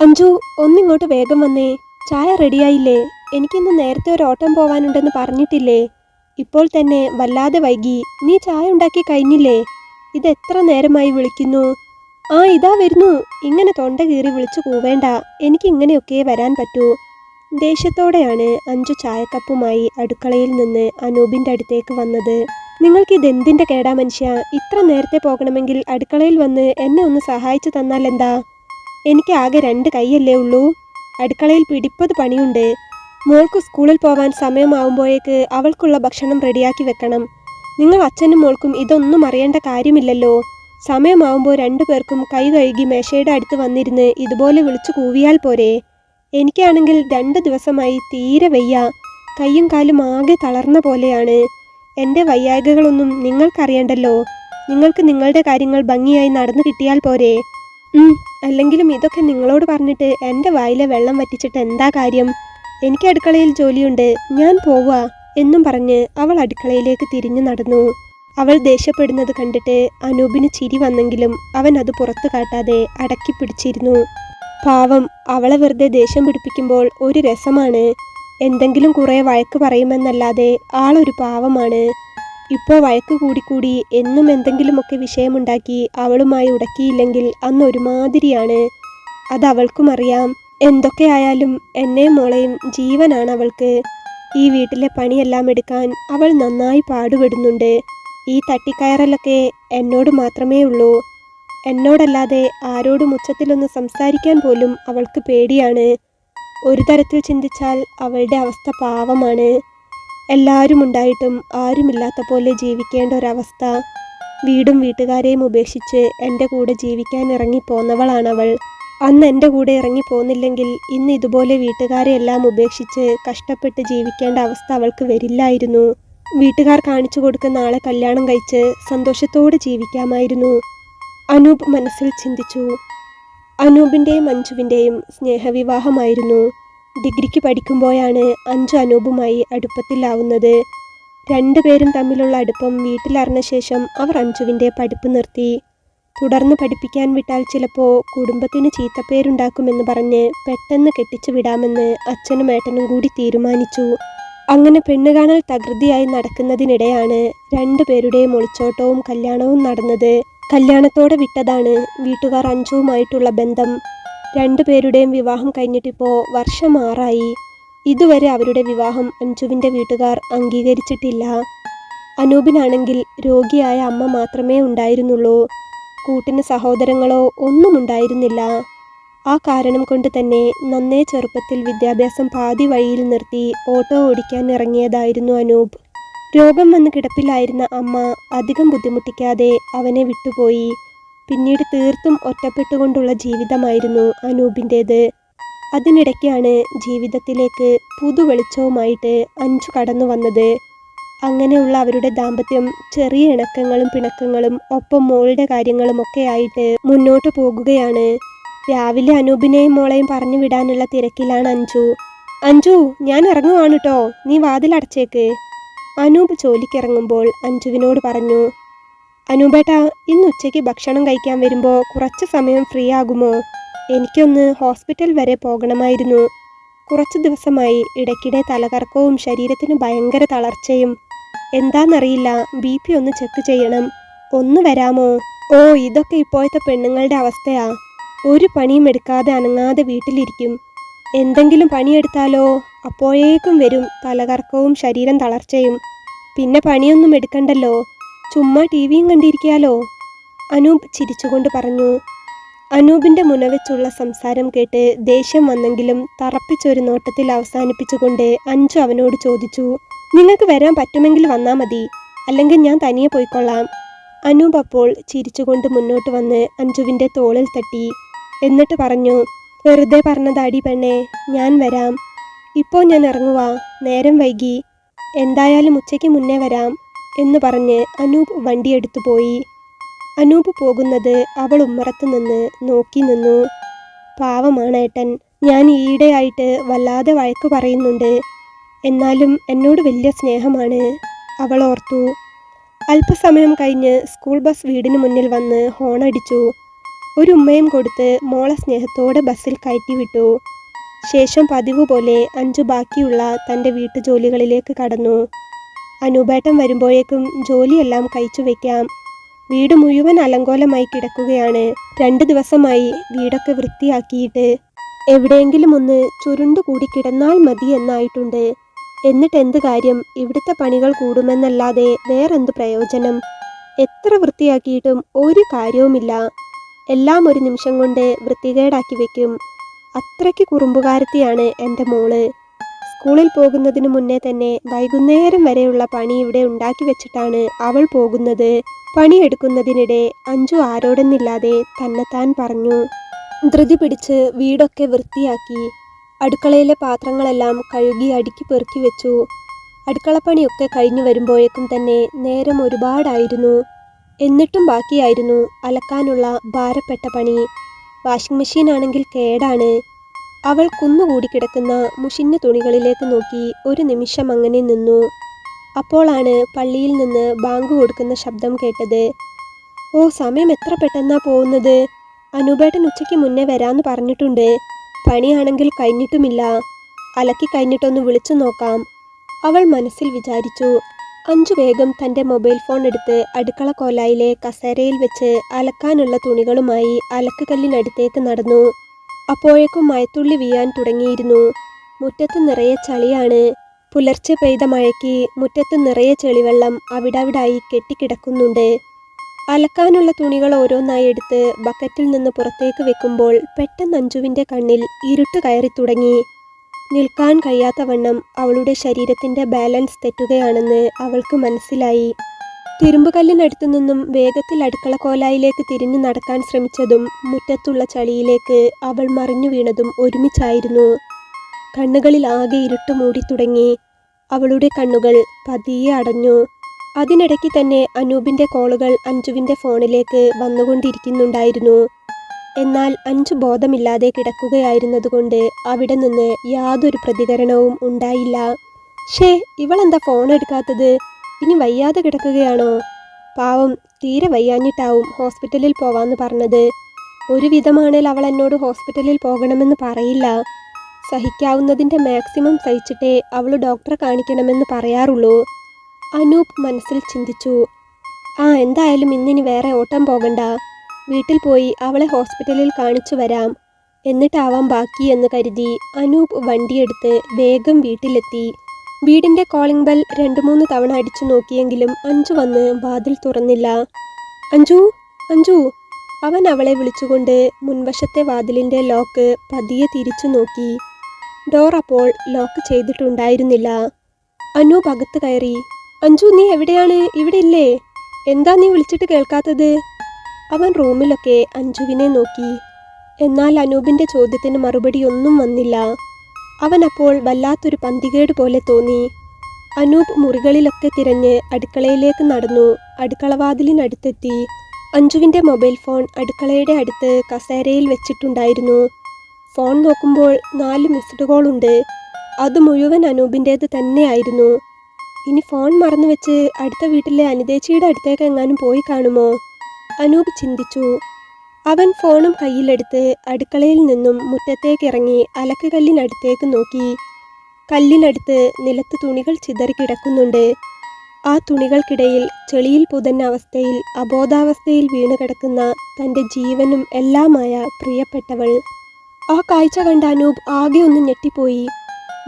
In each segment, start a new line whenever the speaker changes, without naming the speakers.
അഞ്ജു ഒന്നിങ്ങോട്ട് വേഗം വന്നേ. ചായ റെഡിയായില്ലേ? എനിക്കിന്ന് നേരത്തെ ഒരു ഓട്ടം പോവാനുണ്ടെന്ന് പറഞ്ഞിട്ടില്ലേ? ഇപ്പോൾ തന്നെ വല്ലാതെ വൈകി. നീ ചായ ഉണ്ടാക്കി കഴിഞ്ഞില്ലേ? ഇത് എത്ര നേരമായി വിളിക്കുന്നു? ആ ഇതാ വരുന്നു. ഇങ്ങനെ തൊണ്ട കീറി വിളിച്ചു പോവേണ്ട എനിക്ക് ഇങ്ങനെയൊക്കെ വരാൻ പറ്റൂ. ദേഷ്യത്തോടെയാണ് അഞ്ചു ചായക്കപ്പുമായി അടുക്കളയിൽ നിന്ന് അനൂപിന്റെ അടുത്തേക്ക് വന്നത്. നിങ്ങൾക്ക് ഇതെന്തിന്റെ കേടാ മനുഷ്യ? ഇത്ര നേരത്തെ പോകണമെങ്കിൽ അടുക്കളയിൽ വന്ന് എന്നെ ഒന്ന് സഹായിച്ചു തന്നാൽ എന്താ? എനിക്ക് ആകെ രണ്ട് കൈയല്ലേ ഉള്ളൂ? അടുക്കളയിൽ പിടിപ്പത് പണിയുണ്ട്. മോൾക്ക് സ്കൂളിൽ പോവാൻ സമയമാവുമ്പോഴേക്ക് അവൾക്കുള്ള ഭക്ഷണം റെഡിയാക്കി വെക്കണം. നിങ്ങൾ അച്ഛനും മോൾക്കും ഇതൊന്നും അറിയേണ്ട കാര്യമില്ലല്ലോ. സമയമാവുമ്പോൾ രണ്ടു പേർക്കും കൈ കഴുകി മേശയുടെ അടുത്ത് വന്നിരുന്ന് ഇതുപോലെ വിളിച്ചു കൂവിയാൽ പോരെ. എനിക്കാണെങ്കിൽ രണ്ട് ദിവസമായി തീരെ വയ്യ. കൈയും കാലും ആകെ തളർന്ന പോലെയാണ്. എന്റെ വയ്യായ്കകളൊന്നും നിങ്ങൾക്കറിയണ്ടല്ലോ. നിങ്ങൾക്ക് നിങ്ങളുടെ കാര്യങ്ങൾ ഭംഗിയായി നടന്നു കിട്ടിയാൽ പോരെ. അല്ലെങ്കിലും ഇതൊക്കെ നിങ്ങളോട് പറഞ്ഞിട്ട് എന്റെ വായിലെ വെള്ളം വറ്റിച്ചിട്ട് എന്താ കാര്യം? എനിക്ക് അടുക്കളയിൽ ജോലിയുണ്ട് ഞാൻ പോവാ എന്നും പറഞ്ഞ് അവൾ അടുക്കളയിലേക്ക് തിരിഞ്ഞു നടന്നു. അവൾ ദേഷ്യപ്പെടുന്നത് കണ്ടിട്ട് അനൂപിന് ചിരി വന്നെങ്കിലും അവൻ അത് പുറത്തു കാട്ടാതെ അടക്കി പിടിച്ചിരുന്നു. പാവം അവളെ വെറുതെ ദേഷ്യം പിടിപ്പിക്കുമ്പോൾ ഒരു രസമാണ്. എന്തെങ്കിലും കുറെ വഴക്ക് പറയുമെന്നല്ലാതെ ആളൊരു പാവമാണ്. ഇപ്പോൾ വഴക്ക് കൂടിക്കൂടി എന്നും എന്തെങ്കിലുമൊക്കെ വിഷയമുണ്ടാക്കി അവളുമായി ഉടക്കിയില്ലെങ്കിൽ അന്ന് ഒരുമാതിരിയാണ്. അത് അവൾക്കും അറിയാം. എന്തൊക്കെയായാലും എന്നെ മോളെയും ജീവനാണ് അവൾക്ക്. ഈ വീട്ടിലെ പണിയെല്ലാം എടുക്കാൻ അവൾ നന്നായി പാടുപെടുന്നുണ്ട്. ഈ തട്ടിക്കയറലൊക്കെ എന്നോട് മാത്രമേ ഉള്ളൂ. എന്നോടല്ലാതെ ആരോടും ഉച്ചത്തിലൊന്ന് സംസാരിക്കാൻ പോലും അവൾക്ക് പേടിയാണ്. ഒരു തരത്തിൽ ചിന്തിച്ചാൽ അവളുടെ അവസ്ഥ പാവമാണ്. എല്ലാവരും ഉണ്ടായിട്ടും ആരുമില്ലാത്ത പോലെ ജീവിക്കേണ്ട ഒരവസ്ഥ. വീടും വീട്ടുകാരെയും ഉപേക്ഷിച്ച് എന്റെ കൂടെ ജീവിക്കാൻ ഇറങ്ങി പോന്നവളാണവൾ അന്ന് എന്റെ കൂടെ ഇറങ്ങിപ്പോന്നില്ലെങ്കിൽ ഇന്ന് ഇതുപോലെ വീട്ടുകാരെ എല്ലാം ഉപേക്ഷിച്ച് കഷ്ടപ്പെട്ട് ജീവിക്കേണ്ട അവസ്ഥ അവൾക്ക് വരില്ലായിരുന്നു. വീട്ടുകാർ കാണിച്ചു കൊടുക്കുന്ന ആളെ കല്യാണം കഴിച്ച് സന്തോഷത്തോടെ ജീവിക്കാമായിരുന്നു. അനൂപ് മനസ്സിൽ ചിന്തിച്ചു. അനൂപിന്റെയും അഞ്ജുവിന്റെയും സ്നേഹവിവാഹമായിരുന്നു. ഡിഗ്രിക്ക് പഠിക്കുമ്പോഴാണ് അഞ്ചു അനൂപുമായി അടുപ്പത്തിലാവുന്നത്. രണ്ടുപേരും തമ്മിലുള്ള അടുപ്പം വീട്ടിലറിഞ്ഞ ശേഷം അവർ അഞ്ചുവിന്റെ പഠിപ്പ് നിർത്തി. തുടർന്ന് പഠിപ്പിക്കാൻ വിട്ടാൽ ചിലപ്പോൾ കുടുംബത്തിന് ചീത്തപ്പേരുണ്ടാക്കുമെന്ന് പറഞ്ഞ് പെട്ടെന്ന് കെട്ടിച്ചു വിടാമെന്ന് അച്ഛനും ഏട്ടനും കൂടി തീരുമാനിച്ചു. അങ്ങനെ പെണ്ണുകാണൽ തകൃതിയായി നടക്കുന്നതിനിടെയാണ് രണ്ടുപേരുടെയും ഒളിച്ചോട്ടവും കല്യാണവും നടന്നത്. കല്യാണത്തോടെ വിട്ടതാണ് വീട്ടുകാർ അഞ്ചുവുമായിട്ടുള്ള ബന്ധം. രണ്ടുപേരുടെയും വിവാഹം കഴിഞ്ഞിട്ടിപ്പോൾ വർഷം ആറായി. ഇതുവരെ അവരുടെ വിവാഹം അഞ്ജുവിന്റെ വീട്ടുകാർ അംഗീകരിച്ചിട്ടില്ല. അനൂപിനാണെങ്കിൽ രോഗിയായ അമ്മ മാത്രമേ ഉണ്ടായിരുന്നുള്ളൂ. കൂട്ടിന് സഹോദരങ്ങളോ ഒന്നും ഉണ്ടായിരുന്നില്ല. ആ കാരണം കൊണ്ട് തന്നെ നന്നേ ചെറുപ്പത്തിൽ വിദ്യാഭ്യാസം പാതി വഴിയിൽ നിർത്തി ഓട്ടോ ഓടിക്കാൻ ഇറങ്ങിയതായിരുന്നു അനൂപ്. രോഗം വന്ന് കിടപ്പിലായിരുന്ന അമ്മ അധികം ബുദ്ധിമുട്ടിക്കാതെ അവനെ വിട്ടുപോയി. പിന്നീട് തീർത്തും ഒറ്റപ്പെട്ടുകൊണ്ടുള്ള ജീവിതമായിരുന്നു അനൂപിന്റേത്. അതിനിടയ്ക്കാണ് ജീവിതത്തിലേക്ക് പുതുവെളിച്ചവുമായിട്ട് അഞ്ചു കടന്നു വന്നത്. അങ്ങനെയുള്ള അവരുടെ ദാമ്പത്യം ചെറിയ ഇണക്കങ്ങളും പിണക്കങ്ങളും ഒപ്പം മോളുടെ കാര്യങ്ങളുമൊക്കെ ആയിട്ട് മുന്നോട്ട് പോകുകയാണ്. രാവിലെ അനൂപിനെയും മോളെയും പറഞ്ഞു വിടാനുള്ള തിരക്കിലാണ് അഞ്ജു അഞ്ജു ഞാൻ ഇറങ്ങുവാണ് കേട്ടോ നീ വാതിലടച്ചേക്ക്. അനൂപ് ജോലിക്കിറങ്ങുമ്പോൾ അഞ്ജുവിനോട് പറഞ്ഞു അനൂപേട്ടാ ഇന്ന് ഉച്ചയ്ക്ക് ഭക്ഷണം കഴിക്കാൻ വരുമ്പോൾ കുറച്ച് സമയം ഫ്രീ ആകുമോ? എനിക്കൊന്ന് ഹോസ്പിറ്റൽ വരെ പോകണമായിരുന്നു. കുറച്ച് ദിവസമായി ഇടയ്ക്കിടെ തലകറക്കവും ശരീരത്തിന് ഭയങ്കര തളർച്ചയും. എന്താണെന്നറിയില്ല ബി പി ഒന്ന് ചെക്ക് ചെയ്യണം. ഒന്ന് വരാമോ? ഓ ഇതൊക്കെ ഇപ്പോഴത്തെ പെണ്ണുങ്ങളുടെ അവസ്ഥയാ. ഒരു പണിയും എടുക്കാതെ അനങ്ങാതെ വീട്ടിലിരിക്കും. എന്തെങ്കിലും പണിയെടുത്താലോ? അപ്പോഴേക്കും വരും തലകറക്കവും ശരീരം തളർച്ചയും. പിന്നെ പണിയൊന്നും എടുക്കണ്ടല്ലോ. ചുമ്മാ ടി വിയും കണ്ടിരിക്കാലോ അനൂപ് ചിരിച്ചുകൊണ്ട് പറഞ്ഞു. അനൂപിന്റെ മുനവെച്ചുള്ള സംസാരം കേട്ട് ദേഷ്യം വന്നെങ്കിലും തറപ്പിച്ചൊരു നോട്ടത്തിൽ അവസാനിപ്പിച്ചുകൊണ്ട് അഞ്ചു അവനോട് ചോദിച്ചു നിങ്ങൾക്ക് വരാൻ പറ്റുമെങ്കിൽ വന്നാൽ മതി. അല്ലെങ്കിൽ ഞാൻ തനിയെ പോയിക്കൊള്ളാം. അനൂപ് അപ്പോൾ ചിരിച്ചുകൊണ്ട് മുന്നോട്ട് വന്ന് അഞ്ജുവിന്റെ തോളിൽ തട്ടി. എന്നിട്ട് പറഞ്ഞു വെറുതെ പറഞ്ഞതാടി പെണ്ണെ ഞാൻ വരാം. ഇപ്പോൾ ഞാൻ ഇറങ്ങുവാ. നേരം വൈകി. എന്തായാലും ഉച്ചയ്ക്ക് മുന്നേ വരാം. എന്ന് പറഞ്ഞ് അനൂപ് വണ്ടിയെടുത്തു പോയി. അനൂപ് പോകുന്നത് അവൾ ഉമ്മറത്ത് നിന്ന് നോക്കി നിന്നു. പാവമാണ് ഏട്ടൻ ഞാൻ ഈയിടെയായിട്ട് വല്ലാതെ വഴക്ക് പറയുന്നുണ്ട്. എന്നാലും എന്നോട് വലിയ സ്നേഹമാണ് അവൾ ഓർത്തു. അല്പസമയം കഴിഞ്ഞ് സ്കൂൾ ബസ് വീടിന് മുന്നിൽ വന്ന് ഹോണടിച്ചു. ഒരു ഉമ്മയും കൊടുത്ത് മോളെ സ്നേഹത്തോടെ ബസ്സിൽ കയറ്റി വിട്ടു. ശേഷം പതിവ് പോലെ അഞ്ചു ബാക്കിയുള്ള തന്റെ വീട്ടുജോലികളിലേക്ക് കടന്നു. അനൂപേട്ടൻ വരുമ്പോഴേക്കും ജോലിയെല്ലാം കഴിച്ചു വയ്ക്കാം വീട് മുഴുവൻ അലങ്കോലമായി കിടക്കുകയാണ്. രണ്ട് ദിവസമായി വീടൊക്കെ വൃത്തിയാക്കിയിട്ട് എവിടെയെങ്കിലും ഒന്ന് ചുരുണ്ടു കൂടി കിടന്നാൽ മതി എന്നായിട്ടുണ്ട്. എന്നിട്ട് എന്ത് കാര്യം? ഇവിടുത്തെ പണികൾ കൂടുമെന്നല്ലാതെ വേറെന്ത് പ്രയോജനം? എത്ര വൃത്തിയാക്കിയിട്ടും ഒരു കാര്യവുമില്ല. എല്ലാം ഒരു നിമിഷം കൊണ്ട് വൃത്തികേടാക്കി വെക്കും. അത്രയ്ക്ക് കുറുമ്പുകാരത്തിയാണ് എന്റെ മോൾ. സ്കൂളിൽ പോകുന്നതിനു മുന്നേ തന്നെ വൈകുന്നേരം വരെയുള്ള പണി ഇവിടെ ഉണ്ടാക്കി വെച്ചിട്ടാണ് അവൾ പോകുന്നത്. പണിയെടുക്കുന്നതിനിടെ അഞ്ചു ആരോടെന്നില്ലാതെ തന്നെത്താൻ പറഞ്ഞു. ധൃതി പിടിച്ച് വീടൊക്കെ വൃത്തിയാക്കി അടുക്കളയിലെ പാത്രങ്ങളെല്ലാം കഴുകി അടുക്കി പെറുക്കി വെച്ചു. അടുക്കളപ്പണിയൊക്കെ കഴിഞ്ഞു വരുമ്പോഴേക്കും തന്നെ നേരം ഒരുപാടായിരുന്നു. എന്നിട്ടും ബാക്കിയായിരുന്നു അലക്കാനുള്ള ഭാരപ്പെട്ട പണി. വാഷിംഗ് മെഷീൻ ആണെങ്കിൽ കേടാണ്. അവൾ കുന്നുകൂടി കിടക്കുന്ന മുഷിഞ്ഞ തുണികളിലേക്ക് നോക്കി ഒരു നിമിഷം അങ്ങനെ നിന്നു. അപ്പോളാണ് പള്ളിയിൽ നിന്ന് ബാങ്ക് കൊടുക്കുന്ന ശബ്ദം കേട്ടത്. ഓ സമയം എത്ര പെട്ടെന്നാ പോകുന്നത്? അനൂപേട്ടൻ ഉച്ചയ്ക്ക് മുന്നേ വരാമെന്ന് പറഞ്ഞിട്ടുണ്ട്. പണിയാണെങ്കിൽ കഴിഞ്ഞിട്ടുമില്ല. അലക്കി കഴിഞ്ഞിട്ടൊന്ന് വിളിച്ചു നോക്കാം. അവൾ മനസ്സിൽ വിചാരിച്ചു. അഞ്ചു വേഗം തന്റെ മൊബൈൽ ഫോൺ എടുത്ത് അടുക്കള കോലായിലെ കസേരയിൽ വെച്ച് അലക്കാനുള്ള തുണികളുമായി അലക്കുകല്ലിനടുത്തേക്ക് നടന്നു. അപ്പോഴേക്കും മഴത്തുള്ളി വീയാൻ തുടങ്ങിയിരുന്നു. മുറ്റത്ത് നിറയെ ചളിയാണ്. പുലർച്ചെ പെയ്ത മഴയ്ക്ക് മുറ്റത്ത് നിറയെ ചെളിവെള്ളം അവിടവിടായി കെട്ടിക്കിടക്കുന്നുണ്ട്. അലക്കാനുള്ള തുണികൾ ഓരോന്നായി എടുത്ത് ബക്കറ്റിൽ നിന്ന് പുറത്തേക്ക് വെക്കുമ്പോൾ പെട്ടെന്ന് അഞ്ജുവിന്റെ കണ്ണിൽ ഇരുട്ട് കയറി തുടങ്ങി. നിൽക്കാൻ കഴിയാത്ത വണ്ണം അവളുടെ ശരീരത്തിന്റെ ബാലൻസ് തെറ്റുകയാണെന്ന് അവൾക്ക് മനസ്സിലായി. തിരുമ്പുകല്ലിനടുത്തു നിന്നും വേഗത്തിൽ അടുക്കള കോലായിലേക്ക് തിരിഞ്ഞു നടക്കാൻ ശ്രമിച്ചതും മുറ്റത്തുള്ള ചളിയിലേക്ക് അവൾ മറിഞ്ഞു വീണതും ഒരുമിച്ചായിരുന്നു. കണ്ണുകളിൽ ആകെ ഇരുട്ട് മൂടി തുടങ്ങി. അവളുടെ കണ്ണുകൾ പതിയെ അടഞ്ഞു. അതിനിടയ്ക്ക് തന്നെ അനൂപിന്റെ കോളുകൾ അഞ്ജുവിന്റെ ഫോണിലേക്ക് വന്നുകൊണ്ടിരിക്കുന്നുണ്ടായിരുന്നു. എന്നാൽ അഞ്ചു ബോധമില്ലാതെ കിടക്കുകയായിരുന്നതുകൊണ്ട് അവിടെ നിന്ന് യാതൊരു പ്രതികരണവും ഉണ്ടായില്ല. ഷേ ഇവളെന്താ ഫോൺ എടുക്കാത്തത് ഇനി വയ്യാതെ കിടക്കുകയാണോ? പാവം തീരെ വയ്യാഞ്ഞിട്ടാവും ഹോസ്പിറ്റലിൽ പോവാന്ന് പറഞ്ഞത്. ഒരു വിധമാണേൽ അവൾ എന്നോട് ഹോസ്പിറ്റലിൽ പോകണമെന്ന് പറയില്ല. സഹിക്കാവുന്നതിന്റെ മാക്സിമം സഹിച്ചിട്ടേ അവൾ ഡോക്ടറെ കാണിക്കണമെന്ന് പറയാറുള്ളൂ. അനൂപ് മനസ്സിൽ ചിന്തിച്ചു. ആ എന്തായാലും ഇന്നിനി വേറെ ഓട്ടം പോകണ്ട. വീട്ടിൽ പോയി അവളെ ഹോസ്പിറ്റലിൽ കാണിച്ചു വരാം. എന്നിട്ടാവാം ബാക്കി എന്ന് കരുതി അനൂപ് വണ്ടിയെടുത്ത് വേഗം വീട്ടിലെത്തി. വീടിന്റെ കോളിംഗ് ബെൽ രണ്ടു മൂന്ന് തവണ അടിച്ചു നോക്കിയെങ്കിലും അഞ്ചു വന്ന് വാതിൽ തുറന്നില്ല. അഞ്ചു അഞ്ചു അവൻ അവളെ വിളിച്ചുകൊണ്ട് മുൻവശത്തെ വാതിലിന്റെ ലോക്ക് പതിയെ തിരിച്ചു നോക്കി. ഡോർ അപ്പോൾ ലോക്ക് ചെയ്തിട്ടുണ്ടായിരുന്നില്ല. അനു അകത്ത് കയറി അഞ്ചു നീ എവിടെയാണ്? ഇവിടെ ഇല്ലേ? എന്താ നീ വിളിച്ചിട്ട് കേൾക്കാത്തത്? അവൻ റൂമിലൊക്കെ അഞ്ജുവിനെ നോക്കി. എന്നാൽ അനൂപിന്റെ ചോദ്യത്തിന് മറുപടി ഒന്നും വന്നില്ല. അവൻ അപ്പോൾ വല്ലാത്തൊരു പന്തികേട് പോലെ തോന്നി. അനൂപ് മുറികളിലൊക്കെ തിരഞ്ഞ് അടുക്കളയിലേക്ക് നടന്നു. അടുക്കളവാതിലിനടുത്തെത്തി. അഞ്ജുവിന്റെ മൊബൈൽ ഫോൺ അടുക്കളയുടെ അടുത്ത് കസേരയിൽ വെച്ചിട്ടുണ്ടായിരുന്നു. ഫോൺ നോക്കുമ്പോൾ നാല് മിസ്ഡ് കോൾ ഉണ്ട്. അത് മുഴുവൻ അനൂപിന്റേത് തന്നെയായിരുന്നു. ഇനി ഫോൺ മറന്നു വെച്ച് അടുത്ത വീട്ടിലെ അനിതേച്ചിയുടെ അടുത്തേക്ക് എങ്ങാനും പോയി കാണുമോ? അനൂപ് ചിന്തിച്ചു. അവൻ ഫോണും കയ്യിലെടുത്ത് അടുക്കളയിൽ നിന്നും മുറ്റത്തേക്കിറങ്ങി അലക്കുകല്ലിനടുത്തേക്ക് നോക്കി. കല്ലിനടുത്ത് നിലത്ത് തുണികൾ ചിതറിക്കിടക്കുന്നുണ്ട് ആ തുണികൾക്കിടയിൽ ചെളിയിൽ പുതന്ന അവസ്ഥയിൽ അബോധാവസ്ഥയിൽ വീണുകിടക്കുന്ന തന്റെ ജീവനും എല്ലാമായ പ്രിയപ്പെട്ടവൾ. ആ കാഴ്ച കണ്ട അനൂപ് ആകെ ഒന്ന് ഞെട്ടിപ്പോയി.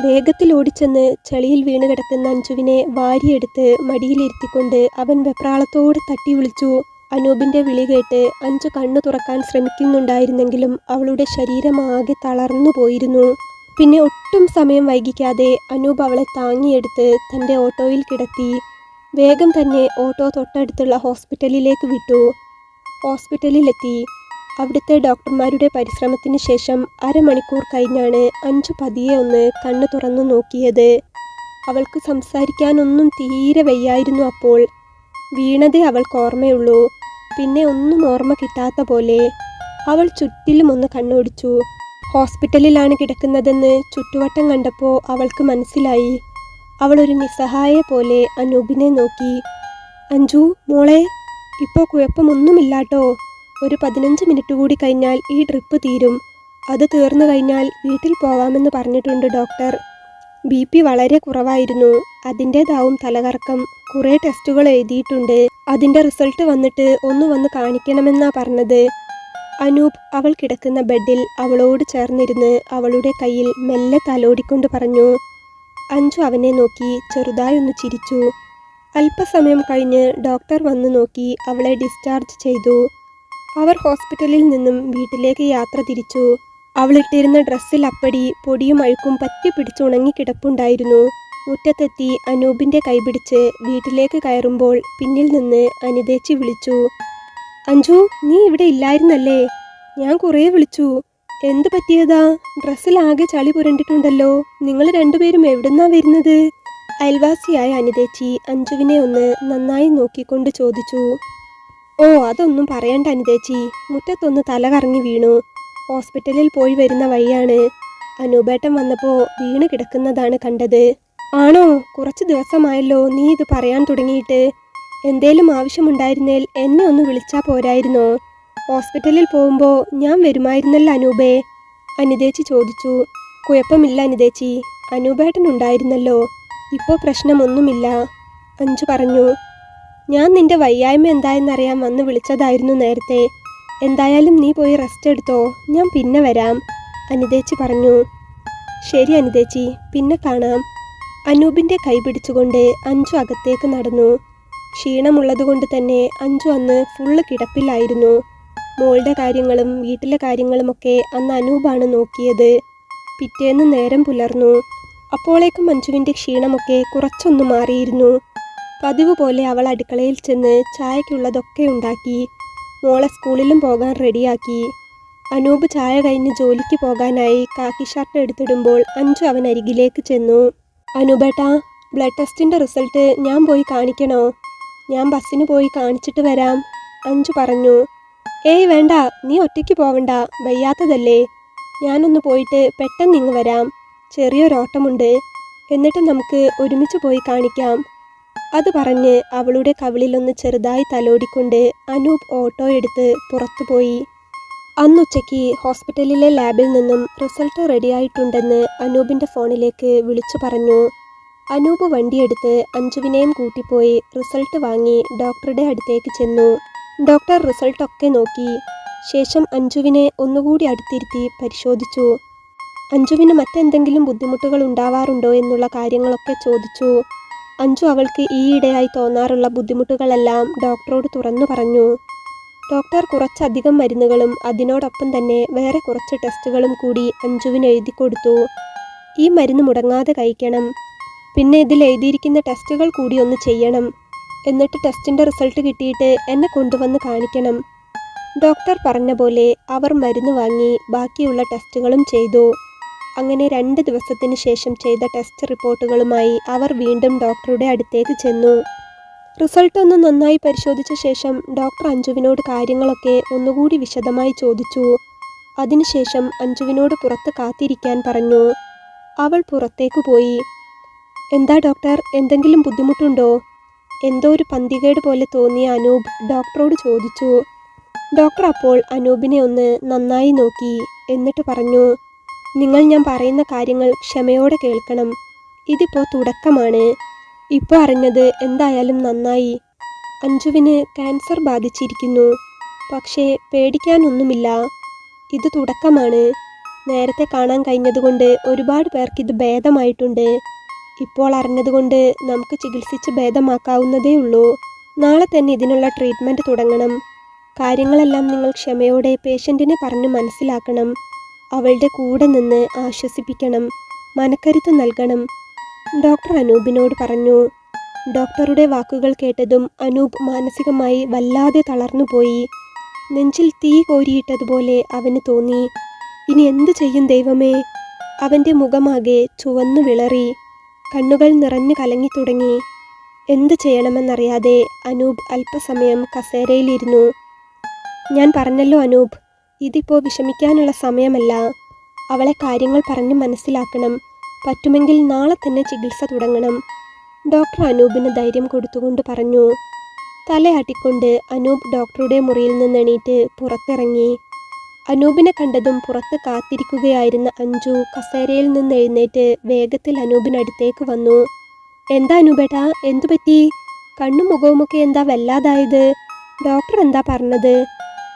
വേഗത്തിൽ ഓടിച്ചെന്ന് ചെളിയിൽ വീണുകിടക്കുന്ന അഞ്ജുവിനെ വാരിയെടുത്ത് മടിയിലിരുത്തിക്കൊണ്ട് അവൻ വെപ്രാളത്തോട് തട്ടി വിളിച്ചു. അനൂപിന്റെ വിളി കേട്ട് അഞ്ചു കണ്ണു തുറക്കാൻ ശ്രമിക്കുന്നുണ്ടായിരുന്നെങ്കിലും അവളുടെ ശരീരം ആകെ തളർന്നു പോയിരുന്നു. പിന്നെ ഒട്ടും സമയം വൈകിക്കാതെ അനൂപ് അവളെ താങ്ങിയെടുത്ത് തന്റെ ഓട്ടോയിൽ കിടത്തി. വേഗം തന്നെ ഓട്ടോ തൊട്ടടുത്തുള്ള ഹോസ്പിറ്റലിലേക്ക് വിട്ടു. ഹോസ്പിറ്റലിലെത്തി. അവിടുത്തെ ഡോക്ടർമാരുടെ പരിശ്രമത്തിന് ശേഷം അരമണിക്കൂർ കഴിഞ്ഞാണ് അഞ്ചു പതിയെ ഒന്ന് കണ്ണു തുറന്നു നോക്കിയത്. അവൾക്ക് സംസാരിക്കാനൊന്നും തീരെ വയ്യായിരുന്നു അപ്പോൾ. വീണതേ അവൾക്ക് ഓർമ്മയുള്ളൂ. പിന്നെ ഒന്നും ഓർമ്മ കിട്ടാത്ത പോലെ അവൾ ചുറ്റിലും ഒന്ന് കണ്ണോടിച്ചു. ഹോസ്പിറ്റലിലാണ് കിടക്കുന്നതെന്ന് ചുറ്റുവട്ടം കണ്ടപ്പോൾ അവൾക്ക് മനസ്സിലായി. അവൾ ഒരു നിസ്സഹായ പോലെ അനൂപിനെ നോക്കി. അഞ്ജു മോളെ ഇപ്പോൾ കുഴപ്പമൊന്നുമില്ലാട്ടോ. ഒരു പതിനഞ്ച് മിനിറ്റ് കൂടി കഴിഞ്ഞാൽ ഈ ട്രിപ്പ് തീരും. അത് തീർന്നു കഴിഞ്ഞാൽ വീട്ടിൽ പോവാമെന്ന് പറഞ്ഞിട്ടുണ്ട് ഡോക്ടർ. ബി പി വളരെ കുറവായിരുന്നു. അതിന്റെതാവും തലകറക്കം. കുറേ ടെസ്റ്റുകൾ എഴുതിയിട്ടുണ്ട്. അതിന്റെ റിസൾട്ട് വന്നിട്ട് ഒന്ന് വന്ന് കാണിക്കണമെന്നാ പറഞ്ഞത്. അനൂപ് അവൾ കിടക്കുന്ന ബെഡിൽ അവളോട് ചേർന്നിരുന്ന് അവളുടെ കയ്യിൽ മെല്ലെ തലോടിക്കൊണ്ട് പറഞ്ഞു അഞ്ചു അവനെ നോക്കി ചെറുതായൊന്ന് ചിരിച്ചു. അല്പസമയം കഴിഞ്ഞ് ഡോക്ടർ വന്നു നോക്കി അവളെ ഡിസ്ചാർജ് ചെയ്തു. അവർ ഹോസ്പിറ്റലിൽ നിന്നും വീട്ടിലേക്ക് യാത്ര തിരിച്ചു. അവളിട്ടിരുന്ന ഡ്രസ്സിൽ അപ്പടി പൊടിയും അഴുക്കും പറ്റി പിടിച്ചുണങ്ങി കിടപ്പുണ്ടായിരുന്നു. മുറ്റത്തെത്തി അനൂപിന്റെ കൈപിടിച്ച് വീട്ടിലേക്ക് കയറുമ്പോൾ പിന്നിൽ നിന്ന് അനിതേച്ചി വിളിച്ചു. അഞ്ജു നീ ഇവിടെ ഇല്ലായിരുന്നല്ലേ? ഞാൻ കുറേ വിളിച്ചു. എന്ത് പറ്റിയതാ? ഡ്രസ്സിലാകെ ചളി പുരണ്ടിട്ടുണ്ടല്ലോ. നിങ്ങൾ രണ്ടുപേരും എവിടുന്നാ വരുന്നത്? അയൽവാസിയായ അനിതേച്ചി അഞ്ജുവിനെ ഒന്ന് നന്നായി നോക്കിക്കൊണ്ട് ചോദിച്ചു. ഓ അതൊന്നും പറയണ്ട അനിതേച്ചി. മുറ്റത്തൊന്ന് തല കറങ്ങി വീണു. ഹോസ്പിറ്റലിൽ പോയി വരുന്ന വഴിയാണ്. അനൂപേട്ടൻ വന്നപ്പോൾ വീണ് കിടക്കുന്നതാണ് കണ്ടത്. ആണോ? കുറച്ച് ദിവസമായല്ലോ നീ ഇത് പറയാൻ തുടങ്ങിയിട്ട്. എന്തേലും ആവശ്യമുണ്ടായിരുന്നേൽ എന്നെ ഒന്ന് വിളിച്ചാൽ പോരായിരുന്നോ? ഹോസ്പിറ്റലിൽ പോകുമ്പോൾ ഞാൻ വരുമായിരുന്നല്ലോ അനൂപേ. അനിതേച്ചി ചോദിച്ചു. കുഴപ്പമില്ല അനിതേച്ചി. അനൂപേട്ടൻ ഉണ്ടായിരുന്നല്ലോ. ഇപ്പോൾ പ്രശ്നമൊന്നുമില്ല. അഞ്ചു പറഞ്ഞു. ഞാൻ നിന്റെ വയ്യായ്മ എന്തായെന്നറിയാൻ വന്ന് വിളിച്ചതായിരുന്നു നേരത്തെ. എന്തായാലും നീ പോയി റെസ്റ്റ് എടുത്തോ. ഞാൻ പിന്നെ വരാം. അനിതേച്ചി പറഞ്ഞു. ശരി അനിതേച്ചി പിന്നെ കാണാം. അനൂപിന്റെ കൈ പിടിച്ചുകൊണ്ട് അഞ്ചു അകത്തേക്ക് നടന്നു. ക്ഷീണമുള്ളതുകൊണ്ട് തന്നെ അഞ്ചു അന്ന് ഫുള്ള് കിടപ്പിലായിരുന്നു. മോളുടെ കാര്യങ്ങളും വീട്ടിലെ കാര്യങ്ങളുമൊക്കെ അന്ന് അനൂപാണ് നോക്കിയത്. പിറ്റേന്ന് നേരം പുലർന്നു. അപ്പോളേക്കും മഞ്ജുവിന്റെ ക്ഷീണമൊക്കെ കുറച്ചൊന്നു മാറിയിരുന്നു. പതിവ് പോലെ അവൾ അടുക്കളയിൽ ചെന്ന് ചായക്കുള്ളതൊക്കെ ഉണ്ടാക്കി മോളെ സ്കൂളിലും പോകാൻ റെഡിയാക്കി. അനൂപ് ചായ കഴിഞ്ഞ് ജോലിക്ക് പോകാനായി കാക്കി ഷർട്ട് എടുത്തിടുമ്പോൾ അഞ്ചു അവൻ അരികിലേക്ക് ചെന്നു. അനൂപേട്ടാ ബ്ലഡ് ടെസ്റ്റിന്റെ റിസൾട്ട് ഞാൻ പോയി കാണിക്കണോ? ഞാൻ ബസ്സിന് പോയി കാണിച്ചിട്ട് വരാം അഞ്ചു പറഞ്ഞു. ഏയ് വേണ്ട നീ ഒറ്റയ്ക്ക് പോവണ്ട വയ്യാത്തതല്ലേ. ഞാനൊന്ന് പോയിട്ട് പെട്ടെന്ന് ഇങ്ങ് വരാം ചെറിയൊരോട്ടമുണ്ട്. എന്നിട്ട് നമുക്ക് ഒരുമിച്ച് പോയി കാണിക്കാം. അത് പറഞ്ഞ് അവളുടെ കവിളിലൊന്ന് ചെറുതായി തലോടിക്കൊണ്ട് അനൂപ് ഓട്ടോ എടുത്ത് പുറത്തുപോയി. അന്നുച്ചയ്ക്ക് ഹോസ്പിറ്റലിലെ ലാബിൽ നിന്നും റിസൾട്ട് റെഡിയായിട്ടുണ്ടെന്ന് അനൂപിന്റെ ഫോണിലേക്ക് വിളിച്ചു പറഞ്ഞു. അനൂപ് വണ്ടിയെടുത്ത് അഞ്ജുവിനെയും കൂട്ടിപ്പോയി റിസൾട്ട് വാങ്ങി ഡോക്ടറുടെ അടുത്തേക്ക് ചെന്നു. ഡോക്ടർ റിസൾട്ടൊക്കെ നോക്കി. ശേഷം അഞ്ജുവിനെ ഒന്നുകൂടി അടുത്തിരുത്തി പരിശോധിച്ചു. അഞ്ജുവിന് മറ്റെന്തെങ്കിലും ബുദ്ധിമുട്ടുകൾ ഉണ്ടാവാറുണ്ടോ എന്നുള്ള കാര്യങ്ങളൊക്കെ ചോദിച്ചു. അഞ്ജു അവൾക്ക് ഈയിടെയായി തോന്നാറുള്ള ബുദ്ധിമുട്ടുകളെല്ലാം ഡോക്ടറോട് തുറന്നു പറഞ്ഞു. ഡോക്ടർ കുറച്ചധികം മരുന്നുകളും അതിനോടൊപ്പം തന്നെ വേറെ കുറച്ച് ടെസ്റ്റുകളും കൂടി അഞ്ജുവിന് എഴുതി കൊടുത്തു. ഈ മരുന്ന് മുടങ്ങാതെ കഴിക്കണം. പിന്നെ ഇതിൽ എഴുതിയിരിക്കുന്ന ടെസ്റ്റുകൾ കൂടി ഒന്ന് ചെയ്യണം. എന്നിട്ട് ടെസ്റ്റിന്റെ റിസൾട്ട് കിട്ടിയിട്ട് എന്നെ കൊണ്ടുവന്ന് കാണിക്കണം. ഡോക്ടർ പറഞ്ഞ പോലെ അവർ മരുന്ന് വാങ്ങി ബാക്കിയുള്ള ടെസ്റ്റുകളും ചെയ്തു. അങ്ങനെ രണ്ട് ദിവസത്തിന് ശേഷം ചെയ്ത ടെസ്റ്റ് റിപ്പോർട്ടുകളുമായി അവർ വീണ്ടും ഡോക്ടറുടെ അടുത്തേക്ക് ചെന്നു. റിസൾട്ട് ഒന്ന് നന്നായി പരിശോധിച്ച ശേഷം ഡോക്ടർ അഞ്ജുവിനോട് കാര്യങ്ങളൊക്കെ ഒന്നുകൂടി വിശദമായി ചോദിച്ചു. അതിനുശേഷം അഞ്ജുവിനോട് പുറത്ത് കാത്തിരിക്കാൻ പറഞ്ഞു. അവൾ പുറത്തേക്ക് പോയി. എന്താ ഡോക്ടർ എന്തെങ്കിലും ബുദ്ധിമുട്ടുണ്ടോ? എന്തോ ഒരു പന്തികേട് പോലെ തോന്നിയ അനൂപ് ഡോക്ടറോട് ചോദിച്ചു. ഡോക്ടർ അപ്പോൾ അനൂപിനെ ഒന്ന് നന്നായി നോക്കി എന്നിട്ട് പറഞ്ഞു നിങ്ങൾ ഞാൻ പറയുന്ന കാര്യങ്ങൾ ക്ഷമയോടെ കേൾക്കണം. ഇതിപ്പോൾ തുടക്കമാണ്. ഇപ്പോൾ അറിഞ്ഞത് എന്തായാലും നന്നായി. അഞ്ജുവിന് ക്യാൻസർ ബാധിച്ചിരിക്കുന്നു. പക്ഷേ പേടിക്കാനൊന്നുമില്ല. ഇത് തുടക്കമാണ്. നേരത്തെ കാണാൻ കഴിഞ്ഞതുകൊണ്ട് ഒരുപാട് പേർക്ക് ഇത് ഭേദമായിട്ടുണ്ട്. ഇപ്പോൾ അറിഞ്ഞതുകൊണ്ട് നമുക്ക് ചികിത്സിച്ച് ഭേദമാക്കാവുന്നതേ ഉള്ളൂ. നാളെ തന്നെ ഇതിനുള്ള ട്രീറ്റ്മെന്റ് തുടങ്ങണം. കാര്യങ്ങളെല്ലാം നിങ്ങൾ ക്ഷമയോടെ പേഷ്യന്റിനെ പറഞ്ഞ് മനസ്സിലാക്കണം. അവളുടെ കൂടെ നിന്ന് ആശ്വസിപ്പിക്കണം മനക്കരുത്ത് നൽകണം. ഡോക്ടർ അനൂപിനോട് പറഞ്ഞു ഡോക്ടറുടെ വാക്കുകൾ കേട്ടതും അനൂപ് മാനസികമായി വല്ലാതെ തളർന്നുപോയി. നെഞ്ചിൽ തീ കോരിയിട്ടതുപോലെ അവന് തോന്നി. ഇനി എന്തു ചെയ്യും ദൈവമേ? അവന്റെ മുഖമാകെ ചുവന്നു വിളറി കണ്ണുകൾ നിറഞ്ഞു കലങ്ങി തുടങ്ങി. എന്ത് ചെയ്യണമെന്നറിയാതെ അനൂപ് അല്പസമയം കസേരയിലിരുന്നു. ഞാൻ പറഞ്ഞല്ലോ അനൂപ് ഇതിപ്പോൾ വിഷമിക്കാനുള്ള സമയമല്ല. അവളെ കാര്യങ്ങൾ പറഞ്ഞ് മനസ്സിലാക്കണം. പറ്റുമെങ്കിൽ നാളെ തന്നെ ചികിത്സ തുടങ്ങണം. ഡോക്ടർ അനൂപിന് ധൈര്യം കൊടുത്തുകൊണ്ട് പറഞ്ഞു. തലയാട്ടിക്കൊണ്ട് അനൂപ് ഡോക്ടറുടെ മുറിയിൽ നിന്ന് എണീറ്റ് പുറത്തിറങ്ങി. അനൂപിനെ കണ്ടതും പുറത്ത് കാത്തിരിക്കുകയായിരുന്ന അഞ്ജു കസേരയിൽ നിന്ന് എഴുന്നേറ്റ് വേഗത്തിൽ അനൂപിനടുത്തേക്ക് വന്നു. എന്താ അനൂപേട്ടാ? എന്തു പറ്റി കണ്ണും മുഖവുമൊക്കെ എന്താ വല്ലാതായത്? ഡോക്ടർ എന്താ പറഞ്ഞത്?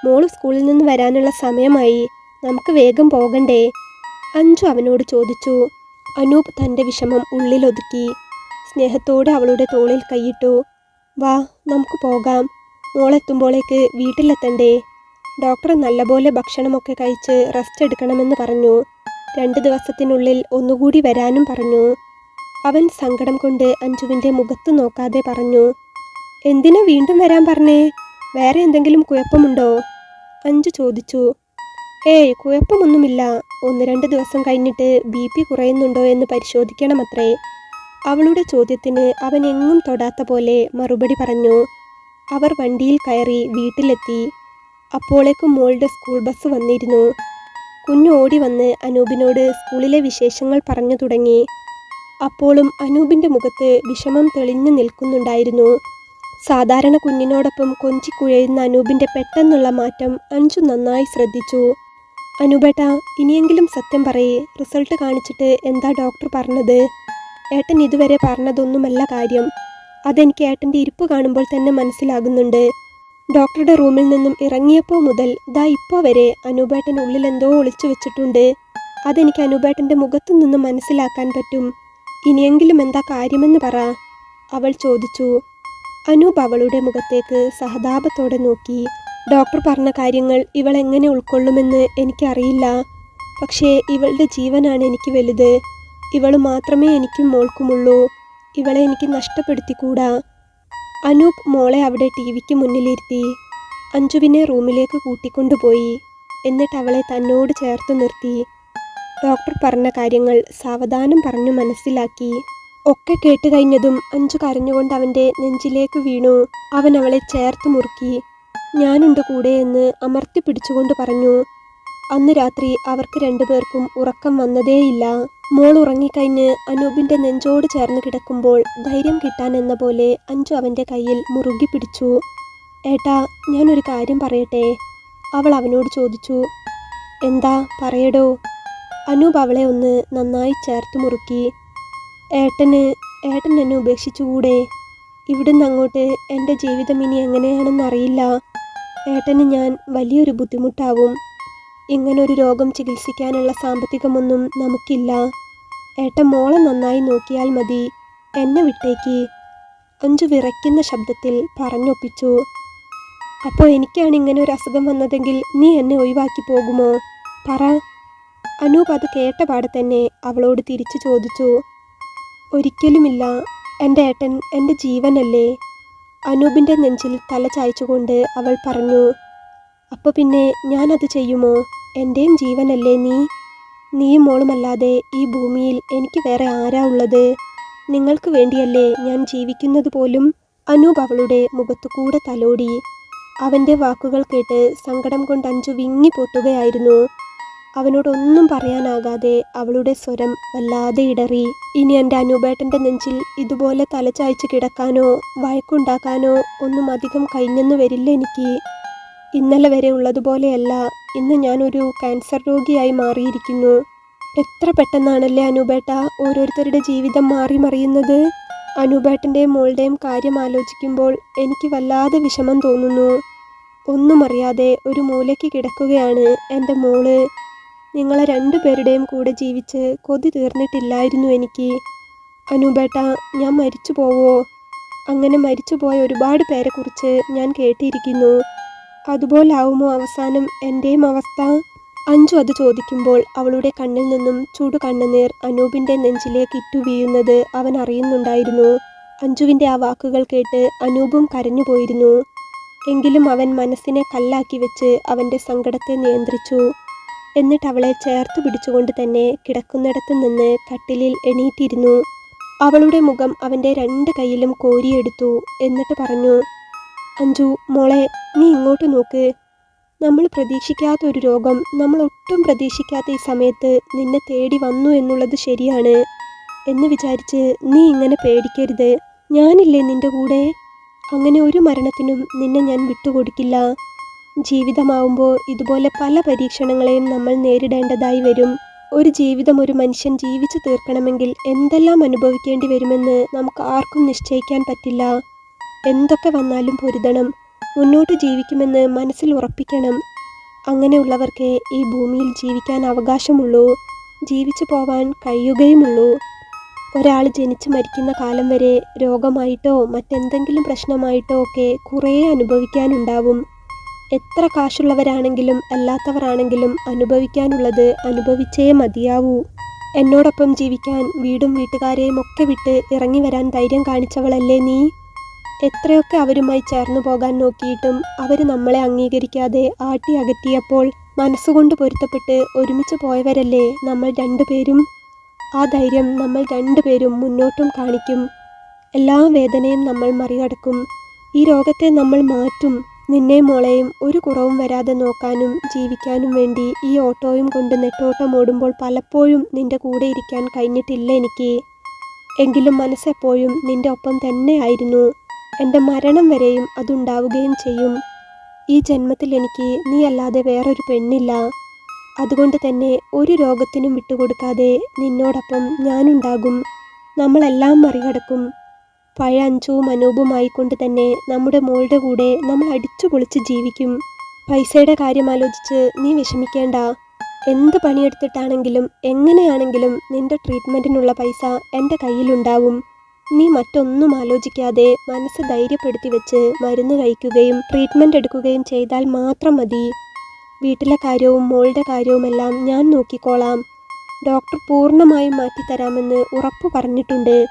മോൾ സ്കൂളിൽ നിന്ന് വരാനുള്ള സമയമായി. നമുക്ക് വേഗം പോകണ്ടേ? അഞ്ചു അവനോട് ചോദിച്ചു. അനൂപ് തന്റെ വിഷമം ഉള്ളിലൊതുക്കി. സ്നേഹത്തോടെ അവളുടെ തോളിൽ കൈയിട്ടു. വാ നമുക്ക് പോകാം. മോളെത്തുമ്പോഴേക്ക് വീട്ടിലെത്തണ്ടേ? ഡോക്ടർ നല്ലപോലെ ഭക്ഷണമൊക്കെ കഴിച്ച് റെസ്റ്റ് എടുക്കണമെന്ന് പറഞ്ഞു. രണ്ട് ദിവസത്തിനുള്ളിൽ ഒന്നുകൂടി വരാനും പറഞ്ഞു. അവൻ സങ്കടം കൊണ്ട് അഞ്ജുവിന്റെ മുഖത്ത് നോക്കാതെ പറഞ്ഞു. എന്തിനാ വീണ്ടും വരാൻ പറഞ്ഞേ? വേറെ എന്തെങ്കിലും കുഴപ്പമുണ്ടോ? അഞ്ജു ചോദിച്ചു. ഏയ് കുഴപ്പമൊന്നുമില്ല. ഒന്ന് രണ്ട് ദിവസം കഴിഞ്ഞിട്ട് ബി പി കുറയുന്നുണ്ടോ എന്ന് പരിശോധിക്കണമത്രേ. അവളുടെ ചോദ്യത്തിന് അവൻ എങ്ങും തൊടാത്ത പോലെ മറുപടി പറഞ്ഞു. അവർ വണ്ടിയിൽ കയറി വീട്ടിലെത്തി. അപ്പോളേക്കും മോളുടെ സ്കൂൾ ബസ് വന്നിരുന്നു. കുഞ്ഞു ഓടി വന്ന് അനൂപിനോട് സ്കൂളിലെ വിശേഷങ്ങൾ പറഞ്ഞു തുടങ്ങി. അപ്പോളും അനൂപിന്റെ മുഖത്ത് വിഷമം തെളിഞ്ഞു നിൽക്കുന്നുണ്ടായിരുന്നു. സാധാരണ കുഞ്ഞിനോടൊപ്പം കൊഞ്ചിക്കുഴയുന്ന അനൂപിന്റെ പെട്ടെന്നുള്ള മാറ്റം അഞ്ചു നന്നായി ശ്രദ്ധിച്ചു. അനുപേട്ട ഇനിയെങ്കിലും സത്യം പറയേ. റിസൾട്ട് കാണിച്ചിട്ട് എന്താ ഡോക്ടർ പറഞ്ഞത്? ഏട്ടൻ ഇതുവരെ പറഞ്ഞതൊന്നുമല്ല കാര്യം. അതെനിക്ക് ഏട്ടന്റെ ഇരിപ്പ് കാണുമ്പോൾ തന്നെ മനസ്സിലാകുന്നുണ്ട്. ഡോക്ടറുടെ റൂമിൽ നിന്നും ഇറങ്ങിയപ്പോൾ മുതൽ ദാ ഇപ്പോൾ വരെ അനൂപേട്ടൻ ഉള്ളിൽ എന്തോ ഒളിച്ചു വെച്ചിട്ടുണ്ട്. അതെനിക്ക് അനൂപേട്ടന്റെ മുഖത്തു നിന്ന് മനസ്സിലാക്കാൻ പറ്റും. ഇനിയെങ്കിലും എന്താ കാര്യമെന്ന് പറ. അവൾ ചോദിച്ചു. അനൂപ് അവളുടെ മുഖത്തേക്ക് സഹതാപത്തോടെ നോക്കി. ഡോക്ടർ പറഞ്ഞ കാര്യങ്ങൾ ഇവൾ എങ്ങനെ ഉൾക്കൊള്ളുമെന്ന് എനിക്കറിയില്ല. പക്ഷേ ഇവളുടെ ജീവനാണ് എനിക്ക് വലുത്. ഇവൾ മാത്രമേ എനിക്കും മോൾക്കുമുള്ളൂ. ഇവളെ എനിക്ക് നഷ്ടപ്പെടുത്തിക്കൂടാ? അനൂപ് മോളെ അവിടെ ടി വിക്ക് മുന്നിലിരുത്തി. അഞ്ജുവിനെ റൂമിലേക്ക് കൂട്ടിക്കൊണ്ടുപോയി. എന്നിട്ട് അവളെ തന്നോട് ചേർത്ത് നിർത്തി. ഡോക്ടർ പറഞ്ഞ കാര്യങ്ങൾ സാവധാനം പറഞ്ഞു മനസ്സിലാക്കി. ഒക്കെ കേട്ട് കഴിഞ്ഞതും അഞ്ചു കരഞ്ഞുകൊണ്ട് അവന്റെ നെഞ്ചിലേക്ക് വീണു. അവൻ അവളെ ചേർത്ത് മുറുക്കി. ഞാനുണ്ട് കൂടെ എന്ന് അമർത്തി പിടിച്ചുകൊണ്ട് പറഞ്ഞു. അന്ന് രാത്രി അവർക്ക് രണ്ടുപേർക്കും ഉറക്കം വന്നതേയില്ല. മോൾ ഉറങ്ങിക്കഴിഞ്ഞ് അനൂപിന്റെ നെഞ്ചോട് ചേർന്ന് കിടക്കുമ്പോൾ ധൈര്യം കിട്ടാൻ എന്ന പോലെ അഞ്ചു അവന്റെ കയ്യിൽ മുറുകി പിടിച്ചു. ഏട്ടാ ഞാനൊരു കാര്യം പറയട്ടെ? അവൾ അവനോട് ചോദിച്ചു. എന്താ? പറയടോ. അനൂപ് അവളെ ഒന്ന് നന്നായി ചേർത്ത് മുറുക്കി. ഏട്ടന് ഏട്ടൻ എന്നെ ഉപേക്ഷിച്ചുകൂടെ? ഇവിടുന്ന് അങ്ങോട്ട് എന്റെ ജീവിതം ഇനി എങ്ങനെയാണെന്നറിയില്ല ഏട്ടന് ഞാൻ വലിയൊരു ബുദ്ധിമുട്ടാവും. ഇങ്ങനൊരു രോഗം ചികിത്സിക്കാനുള്ള സാമ്പത്തികമൊന്നും നമുക്കില്ല. ഏട്ടൻ മോളെ നന്നായി നോക്കിയാൽ മതി. എന്നെ വിട്ടേക്ക്. അഞ്ചു വിറയ്ക്കുന്ന ശബ്ദത്തിൽ പറഞ്ഞൊപ്പിച്ചു. അപ്പോൾ എനിക്കാണ് ഇങ്ങനെ ഒരു അസുഖം വന്നതെങ്കിൽ നീ എന്നെ ഒഴിവാക്കി പോകുമോ? പറ. അനൂപ് അത് കേട്ട പാടെ തന്നെ അവളോട് തിരിച്ചു ചോദിച്ചു. ഒരിക്കലുമില്ല. എന്റെ ഏട്ടൻ എന്റെ ജീവനല്ലേ? അനൂപിന്റെ നെഞ്ചിൽ തല ചായച്ചുകൊണ്ട് അവൾ പറഞ്ഞു അപ്പോൾ പിന്നെ ഞാനത് ചെയ്യുമോ? എന്റെയും ജീവനല്ലേ നീ? നീയും മോളുമല്ലാതെ ഈ ഭൂമിയിൽ എനിക്ക് വേറെ ആരാ ഉള്ളത്? നിങ്ങൾക്ക് വേണ്ടിയല്ലേ ഞാൻ ജീവിക്കുന്നത് പോലും? അനൂപ് അവളുടെ മുഖത്തുകൂടെ തലോടി. അവന്റെ വാക്കുകൾ കേട്ട് സങ്കടം കൊണ്ട് അഞ്ചു വിങ്ങി പൊട്ടുകയായിരുന്നു. അവനോടൊന്നും പറയാനാകാതെ അവളുടെ സ്വരം വല്ലാതെ ഇടറി. ഇനി എന്റെ അനൂപേട്ടന്റെ നെഞ്ചിൽ ഇതുപോലെ തലചായ്ച്ച് കിടക്കാനോ വഴക്കുണ്ടാക്കാനോ ഒന്നും അധികം കഴിഞ്ഞെന്ന് വരില്ല എനിക്ക്. ഇന്നലെ വരെ ഉള്ളതുപോലെയല്ല ഇന്ന് ഞാനൊരു ക്യാൻസർ രോഗിയായി മാറിയിരിക്കുന്നു. എത്ര പെട്ടെന്നാണല്ലേ അനൂപേട്ട ഓരോരുത്തരുടെ ജീവിതം മാറി മറിയുന്നത് അനൂപേട്ടന്റെയും മോളുടെയും കാര്യം ആലോചിക്കുമ്പോൾ എനിക്ക് വല്ലാതെ വിഷമം തോന്നുന്നു. ഒന്നും അറിയാതെ ഒരു മൂലയ്ക്ക് കിടക്കുകയാണ് എന്റെ മോൾ. നിങ്ങളെ രണ്ടുപേരുടെയും കൂടെ ജീവിച്ച് കൊതി തീർന്നിട്ടില്ലായിരുന്നു എനിക്ക്. അനൂപേട്ട ഞാൻ മരിച്ചു പോവോ? അങ്ങനെ മരിച്ചു പോയ ഒരുപാട് പേരെക്കുറിച്ച് ഞാൻ കേട്ടിരിക്കുന്നു. അതുപോലാവുമോ അവസാനം എന്റെയും അവസ്ഥ? അഞ്ചു അത് ചോദിക്കുമ്പോൾ അവളുടെ കണ്ണിൽ നിന്നും ചൂടു കണ്ണുനീർ അനൂപിന്റെ നെഞ്ചിലേക്ക് ഇറ്റു അവൻ അറിയുന്നുണ്ടായിരുന്നു. അഞ്ജുവിന്റെ ആ വാക്കുകൾ കേട്ട് അനൂപും കരഞ്ഞുപോയിരുന്നു എങ്കിലും അവൻ മനസ്സിനെ കല്ലാക്കി വെച്ച് അവന്റെ സങ്കടത്തെ നിയന്ത്രിച്ചു. എന്നിട്ട് അവളെ ചേർത്ത് പിടിച്ചുകൊണ്ട് തന്നെ കിടക്കുന്നിടത്ത് നിന്ന് കട്ടിലിൽ എണീറ്റിരുന്നു. അവളുടെ മുഖം അവന്റെ രണ്ട് കൈയിലും കോരിയെടുത്തു എന്നിട്ട് പറഞ്ഞു അഞ്ജു മോളെ നീ ഇങ്ങോട്ട് നോക്ക്. നമ്മൾ പ്രതീക്ഷിക്കാത്ത ഒരു രോഗം നമ്മൾ ഒട്ടും പ്രതീക്ഷിക്കാത്ത ഈ സമയത്ത് നിന്നെ തേടി വന്നു എന്നുള്ളത് ശരിയാണ് എന്ന് വിചാരിച്ച് നീ ഇങ്ങനെ പേടിക്കരുത്. ഞാനില്ലേ നിന്റെ കൂടെ? അങ്ങനെ ഒരു മരണത്തിനും നിന്നെ ഞാൻ വിട്ടുകൊടുക്കില്ല. ജീവിതമാവുമ്പോൾ ഇതുപോലെ പല പരീക്ഷണങ്ങളെയും നമ്മൾ നേരിടേണ്ടതായി വരും. ഒരു ജീവിതം ഒരു മനുഷ്യൻ ജീവിച്ചു തീർക്കണമെങ്കിൽ എന്തെല്ലാം അനുഭവിക്കേണ്ടി വരുമെന്ന് നമുക്ക് ആർക്കും നിശ്ചയിക്കാൻ പറ്റില്ല. എന്തൊക്കെ വന്നാലും പൊരുതണം. മുന്നോട്ട് ജീവിക്കുമെന്ന് മനസ്സിൽ ഉറപ്പിക്കണം. അങ്ങനെയുള്ളവർക്ക് ഈ ഭൂമിയിൽ ജീവിക്കാൻ അവകാശമുള്ളൂ. ജീവിച്ചു പോവാൻ കഴിയുകയുമുള്ളൂ. ഒരാൾ ജനിച്ചു മരിക്കുന്ന കാലം വരെ രോഗമായിട്ടോ മറ്റെന്തെങ്കിലും പ്രശ്നമായിട്ടോ ഒക്കെ കുറേ അനുഭവിക്കാനുണ്ടാവും. എത്ര കാശുള്ളവരാണെങ്കിലും അല്ലാത്തവരാണെങ്കിലും അനുഭവിക്കാനുള്ളത് അനുഭവിച്ചേ മതിയാവൂ. എന്നോടൊപ്പം ജീവിക്കാൻ വീടും വീട്ടുകാരെയും ഒക്കെ വിട്ട് ഇറങ്ങി വരാൻ ധൈര്യം കാണിച്ചവളല്ലേ നീ? എത്രയൊക്കെ അവരുമായി ചേർന്നു പോകാൻ നോക്കിയിട്ടും അവർ നമ്മളെ അംഗീകരിക്കാതെ ആട്ടി അകറ്റിയപ്പോൾ മനസ്സുകൊണ്ട് പൊരുത്തപ്പെട്ട് ഒരുമിച്ച് പോയവരല്ലേ നമ്മൾ രണ്ടുപേരും? ആ ധൈര്യം നമ്മൾ രണ്ടുപേരും മുന്നോട്ടും കാണിക്കും. എല്ലാ വേദനയും നമ്മൾ മറികടക്കും. ഈ രോഗത്തെ നമ്മൾ മാറ്റും. നിന്നെ മോളെയും ഒരു കുറവും വരാതെ നോക്കാനും ജീവിക്കാനും വേണ്ടി ഈ ഓട്ടോയും കൊണ്ട് നെട്ടോട്ടം ഓടുമ്പോൾ പലപ്പോഴും നിന്റെ കൂടെ ഇരിക്കാൻ കഴിഞ്ഞിട്ടില്ല എനിക്ക്. എങ്കിലും മനസ്സെപ്പോഴും നിന്റെ ഒപ്പം തന്നെ ആയിരുന്നു. എന്റെ മരണം വരെയും അതുണ്ടാവുകയും ചെയ്യും. ഈ ജന്മത്തിൽ എനിക്ക് നീ അല്ലാതെ വേറൊരു പെണ്ണില്ല. അതുകൊണ്ട് തന്നെ ഒരു രോഗത്തിനും വിട്ടുകൊടുക്കാതെ നിന്നോടൊപ്പം ഞാനുണ്ടാകും. നമ്മളെല്ലാം മറികടക്കും. പഴയ അഞ്ചുവും അനൂപുമായിക്കൊണ്ട് തന്നെ നമ്മുടെ മോളുടെ കൂടെ നമ്മൾ അടിച്ചു പൊളിച്ച് ജീവിക്കും. പൈസയുടെ കാര്യം ആലോചിച്ച് നീ വിഷമിക്കേണ്ട. എന്ത് പണിയെടുത്തിട്ടാണെങ്കിലും എങ്ങനെയാണെങ്കിലും നിന്റെ ട്രീറ്റ്മെന്റിനുള്ള പൈസ എന്റെ കയ്യിലുണ്ടാവും. നീ മറ്റൊന്നും ആലോചിക്കാതെ മനസ്സ് ധൈര്യപ്പെടുത്തി വെച്ച് മരുന്ന് കഴിക്കുകയും ട്രീറ്റ്മെന്റ് എടുക്കുകയും ചെയ്താൽ മാത്രം മതി. വീട്ടിലെ കാര്യവും മോളുടെ കാര്യവുമെല്ലാം ഞാൻ നോക്കിക്കോളാം. ഡോക്ടർ പൂർണമായും മാറ്റിത്തരാമെന്ന് ഉറപ്പു പറഞ്ഞിട്ടുണ്ട്.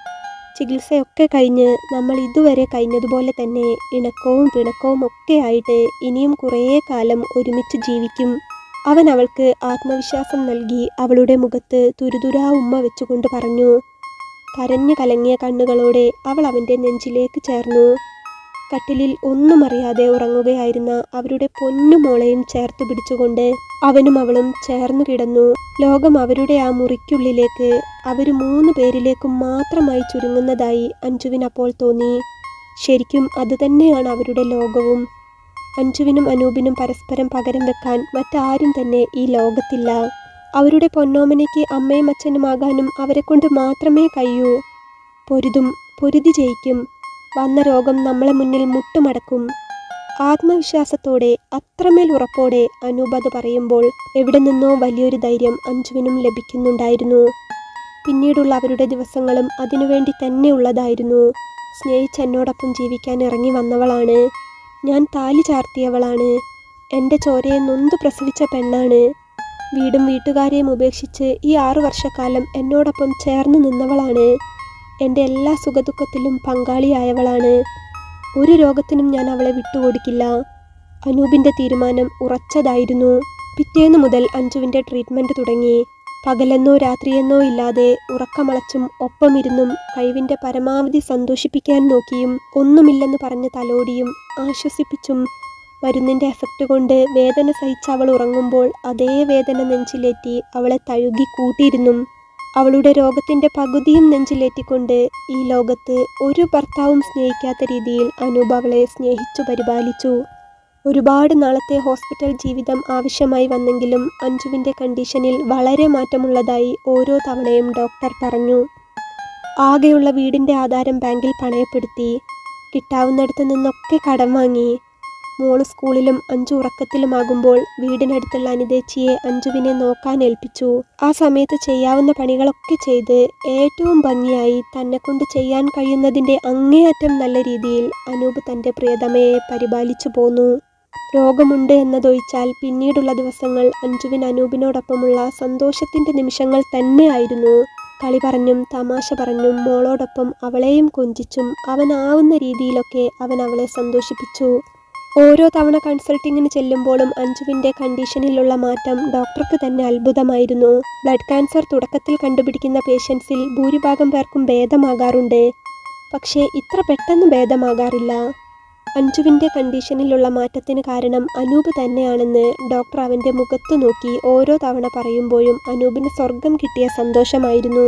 ചികിത്സയൊക്കെ കഴിഞ്ഞ് നമ്മൾ ഇതുവരെ കഴിഞ്ഞതുപോലെ തന്നെ ഇണക്കവും പിണക്കവും ഒക്കെ ആയിട്ട് ഇനിയും കുറേ കാലം ഒരുമിച്ച് ജീവിക്കും. അവൻ അവൾക്ക് ആത്മവിശ്വാസം നൽകി അവളുടെ മുഖത്ത് തുരുതുരാ ഉമ്മ വെച്ചുകൊണ്ട് പറഞ്ഞു. കരഞ്ഞു കലങ്ങിയ കണ്ണുകളോടെ അവൾ അവന്റെ നെഞ്ചിലേക്ക് ചേർന്നു. കട്ടിലിൽ ഒന്നും അറിയാതെ ഉറങ്ങുകയായിരുന്ന അവരുടെ പൊന്നുമോളെയും ചേർത്ത് പിടിച്ചുകൊണ്ട് അവനും അവളും ചേർന്നു കിടന്നു. ലോകം അവരുടെ ആ മുറിക്കുള്ളിലേക്ക് അവർ മൂന്ന് പേരിലേക്കും മാത്രമായി ചുരുങ്ങുന്നതായി അഞ്ജുവിനപ്പോൾ തോന്നി. ശരിക്കും അതുതന്നെയാണ് അവരുടെ ലോകവും. അഞ്ജുവിനും അനൂപിനും പരസ്പരം പകരം വെക്കാൻ മറ്റാരും തന്നെ ഈ ലോകത്തില്ല. അവരുടെ പൊന്നോമനയ്ക്ക് അമ്മയും അച്ഛനുമാകാനും അവരെക്കൊണ്ട് മാത്രമേ കഴിയൂ. പൊരുതും പൊരുതി ജയിക്കും. വന്ന രോഗം നമ്മളെ മുന്നിൽ മുട്ടുമടക്കും. ആത്മവിശ്വാസത്തോടെ അത്രമേൽ ഉറപ്പോടെ അനൂപ് അത് പറയുമ്പോൾ എവിടെ നിന്നോ വലിയൊരു ധൈര്യം അഞ്ജുവിനും ലഭിക്കുന്നുണ്ടായിരുന്നു. പിന്നീടുള്ള അവരുടെ ദിവസങ്ങളും അതിനുവേണ്ടി തന്നെ ഉള്ളതായിരുന്നു. സ്നേഹിച്ച് എന്നോടൊപ്പം ജീവിക്കാൻ ഇറങ്ങി വന്നവളാണ്. ഞാൻ താലി ചാർത്തിയവളാണ്. എന്റെ ചോരയെ നൊന്തു പ്രസവിച്ച പെണ്ണാണ്. വീടും വീട്ടുകാരെയും ഉപേക്ഷിച്ച് ഈ ആറു വർഷക്കാലം എന്നോടൊപ്പം ചേർന്ന് നിന്നവളാണ്. എന്റെ എല്ലാ സുഖദുഃഖത്തിലും പങ്കാളിയായവളാണ്. ഒരു രോഗത്തിനും ഞാൻ അവളെ വിട്ടുകൊടുക്കില്ല. അനൂപിന്റെ തീരുമാനം ഉറച്ചതായിരുന്നു. പിറ്റേന്ന് മുതൽ അഞ്ജുവിന്റെ ട്രീറ്റ്മെന്റ് തുടങ്ങി. പകലെന്നോ രാത്രിയെന്നോ ഇല്ലാതെ ഉറക്കമളച്ചും ഒപ്പമിരുന്നും കഴിവിന്റെ പരമാവധി സന്തോഷിപ്പിക്കാൻ നോക്കിയും ഒന്നുമില്ലെന്ന് പറഞ്ഞ് തലോടിയും ആശ്വസിപ്പിച്ചും മരുന്നിന്റെ എഫക്റ്റ് കൊണ്ട് വേദന സഹിച്ച് അവൾ ഉറങ്ങുമ്പോൾ അതേ വേദന നെഞ്ചിലേറ്റി അവളെ തഴുകി കൂട്ടിയിരുന്നും. അവളുടെ രോഗത്തിന്റെ പകുതിയും നെഞ്ചിലേറ്റിക്കൊണ്ട് ഈ ലോകത്ത് ഒരു ഭർത്താവും സ്നേഹിക്കാത്ത രീതിയിൽ അനൂപ് അവളെ സ്നേഹിച്ചു പരിപാലിച്ചു. ഒരുപാട് നാളത്തെ ഹോസ്പിറ്റൽ ജീവിതം ആവശ്യമായി വന്നെങ്കിലും അഞ്ജുവിന്റെ കണ്ടീഷനിൽ വളരെ മാറ്റമുള്ളതായി ഓരോ തവണയും ഡോക്ടർ പറഞ്ഞു. ആകെയുള്ള വീടിന്റെ ആധാരം ബാങ്കിൽ പണയപ്പെടുത്തി കിട്ടാവുന്നിടത്തു നിന്നൊക്കെ കടം വാങ്ങി മോൾ സ്കൂളിലും അഞ്ചു ഉറക്കത്തിലുമാകുമ്പോൾ വീടിനടുത്തുള്ള അനിതേച്ചിയെ അഞ്ജുവിനെ നോക്കാൻ ഏൽപ്പിച്ചു. ആ സമയത്ത് ചെയ്യാവുന്ന പണികളൊക്കെ ചെയ്ത് ഏറ്റവും ഭംഗിയായി തന്നെ കൊണ്ട് ചെയ്യാൻ കഴിയുന്നതിന്റെ അങ്ങേയറ്റം നല്ല രീതിയിൽ അനൂപ് തന്റെ പ്രിയതമയെ പരിപാലിച്ചു പോന്നു. രോഗമുണ്ട് എന്നതൊഴിച്ചാൽ പിന്നീടുള്ള ദിവസങ്ങൾ അഞ്ജുവിൻ അനൂപിനോടൊപ്പമുള്ള സന്തോഷത്തിന്റെ നിമിഷങ്ങൾ തന്നെയായിരുന്നു കളി പറഞ്ഞും തമാശ പറഞ്ഞും മോളോടൊപ്പം അവളെയും കൊഞ്ചിച്ചും അവനാവുന്ന രീതിയിലൊക്കെ അവൻ അവളെ സന്തോഷിപ്പിച്ചു. ഓരോ തവണ കൺസൾട്ടിങ്ങിന് ചെല്ലുമ്പോഴും അഞ്ജുവിന്റെ കണ്ടീഷനിലുള്ള മാറ്റം ഡോക്ടർക്ക് തന്നെ അത്ഭുതമായിരുന്നു. ബ്ലഡ് ക്യാൻസർ തുടക്കത്തിൽ കണ്ടുപിടിക്കുന്ന പേഷ്യൻസിൽ ഭൂരിഭാഗം പേർക്കും ഭേദമാകാറുണ്ട്. പക്ഷേ ഇത്ര പെട്ടെന്ന് ഭേദമാകാറില്ല. അഞ്ജുവിന്റെ കണ്ടീഷനിലുള്ള മാറ്റത്തിന് കാരണം അനൂപ് തന്നെയാണെന്ന് ഡോക്ടർ അവന്റെ മുഖത്ത് നോക്കി ഓരോ തവണ പറയുമ്പോഴും അനൂപിന് സ്വർഗം കിട്ടിയ സന്തോഷമായിരുന്നു.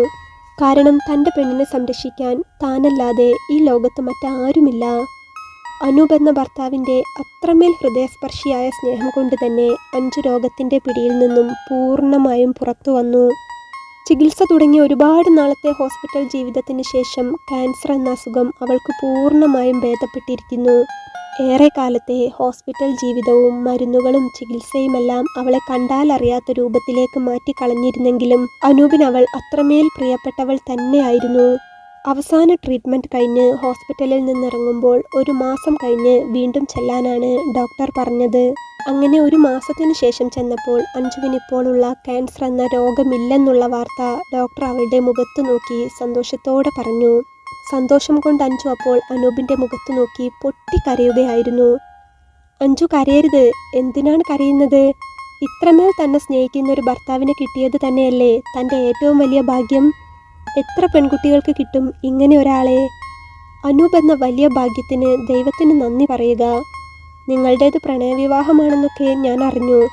കാരണം തന്റെ പെണ്ണിനെ സംരക്ഷിക്കാൻ താനല്ലാതെ ഈ ലോകത്ത് മറ്റാരുമില്ല. അനൂപ് എന്ന ഭർത്താവിന്റെ അത്രമേൽ ഹൃദയസ്പർശിയായ സ്നേഹം കൊണ്ട് തന്നെ അഞ്ചു രോഗത്തിന്റെ പിടിയിൽ നിന്നും പൂർണമായും പുറത്തു വന്നു. ചികിത്സ തുടങ്ങിയ ഒരുപാട് നാളത്തെ ഹോസ്പിറ്റൽ ജീവിതത്തിന് ശേഷം ക്യാൻസർ എന്ന അസുഖം അവൾക്ക് പൂർണമായും ഭേദപ്പെട്ടിരിക്കുന്നു. ഏറെക്കാലത്തെ ഹോസ്പിറ്റൽ ജീവിതവും മരുന്നുകളും ചികിത്സയുമെല്ലാം അവളെ കണ്ടാൽ അറിയാത്ത രൂപത്തിലേക്ക് മാറ്റിക്കളഞ്ഞിരുന്നെങ്കിലും അനൂപിന് അവൾ അത്രമേൽ പ്രിയപ്പെട്ടവൾ തന്നെയായിരുന്നു. അവസാന ട്രീറ്റ്മെന്റ് കഴിഞ്ഞ് ഹോസ്പിറ്റലിൽ നിന്നിറങ്ങുമ്പോൾ ഒരു മാസം കഴിഞ്ഞ് വീണ്ടും ചെല്ലാനാണ് ഡോക്ടർ പറഞ്ഞത്. അങ്ങനെ ഒരു മാസത്തിനു ശേഷം ചെന്നപ്പോൾ അഞ്ജുവിനിപ്പോഴുള്ള ക്യാൻസർ എന്ന രോഗമില്ലെന്നുള്ള വാർത്ത ഡോക്ടർ അവളുടെ മുഖത്ത് നോക്കി സന്തോഷത്തോടെ പറഞ്ഞു. സന്തോഷം കൊണ്ട് അഞ്ജു അപ്പോൾ അനൂപിന്റെ മുഖത്ത് നോക്കി പൊട്ടിക്കരയുകയായിരുന്നു. അഞ്ജു കരയരുത്. എന്തിനാണ് കരയുന്നത്? ഇത്രമേൽ തന്നെ സ്നേഹിക്കുന്ന ഒരു ഭർത്താവിനെ കിട്ടിയത് തന്നെയല്ലേ? തന്റെ ഏറ്റവും വലിയ ഭാഗ്യം. എത്ര പെൺകുട്ടികൾക്ക് കിട്ടും ഇങ്ങനെ ഒരാളെ? അനൂപ് എന്ന വലിയ ഭാഗ്യത്തിന് ദൈവത്തിന് നന്ദി പറയുക. നിങ്ങളുടേത് പ്രണയവിവാഹമാണെന്നൊക്കെ ഞാൻ അറിഞ്ഞു.